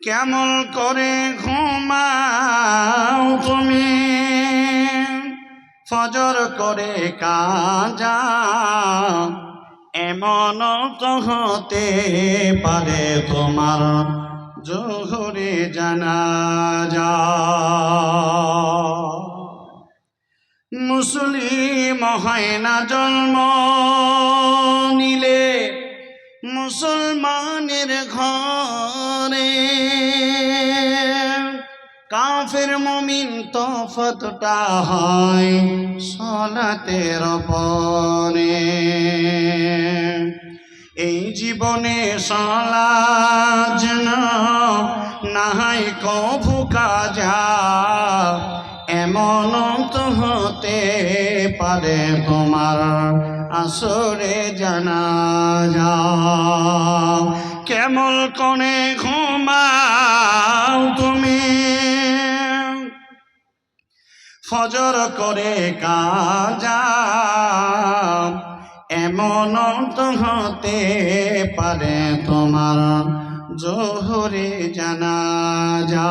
কেমন করে ঘুমাও তুমি? ফজর করে কাজা এমন তো হতে পারে তোমার জোহরে জানা যা মুসলিম হয় না জন্ম নিলে মুসলমানের ঘরে। কাফের মমিন তফতটা হয় সলাতের পরে। এই জীবনে সলাজ নাহাই কভু কাজা, এমন তো হতে পারে তোমার আসরে জানা যা কেমন কনে ঘুমাও তুমি? ফজর করে কাজা, এমন তো হতে পারে তোমার জোহরে জানা যা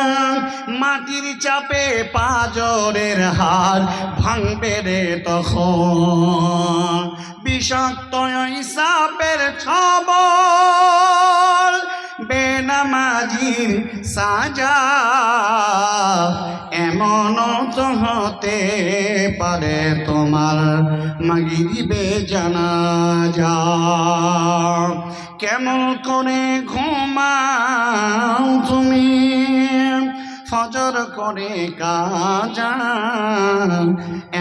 মাটির চাপে পাজরের হার ভাঙবে রে তখন। বিষাক্ত সাপের ছবল বেনামাজির সাজা এমন তো হতে পারে তোমার মাগিরিবে জানা যা কেমন করে ঘুমাও করে কাজা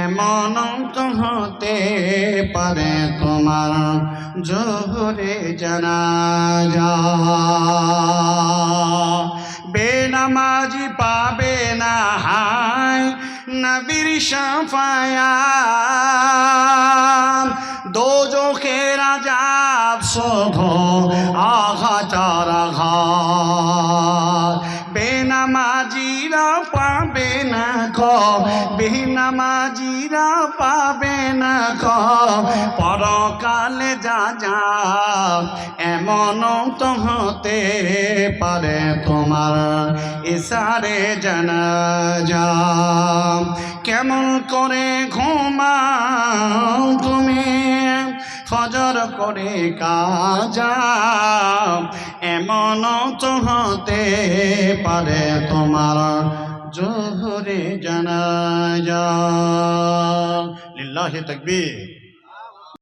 এমন তো হতে পারে তোমার জোহরে জানা যা বেনামাজি পাবে না হায় নবীর সাফায়া দোজখে রাজাব শোধ আঘাতার আঘাত। বেনামাজিরা পাবে না ক বেনামাজিরা পাবে না ক পরকালে যা যা এমন তো হতে পারে তোমার ইসারে জানা যা কেমন করে ঘুমাও তুমি, ফজর করে কাজা। তো হতে পারে তোমার জোহরে জানা যা লিল্লাহি তাকবীর।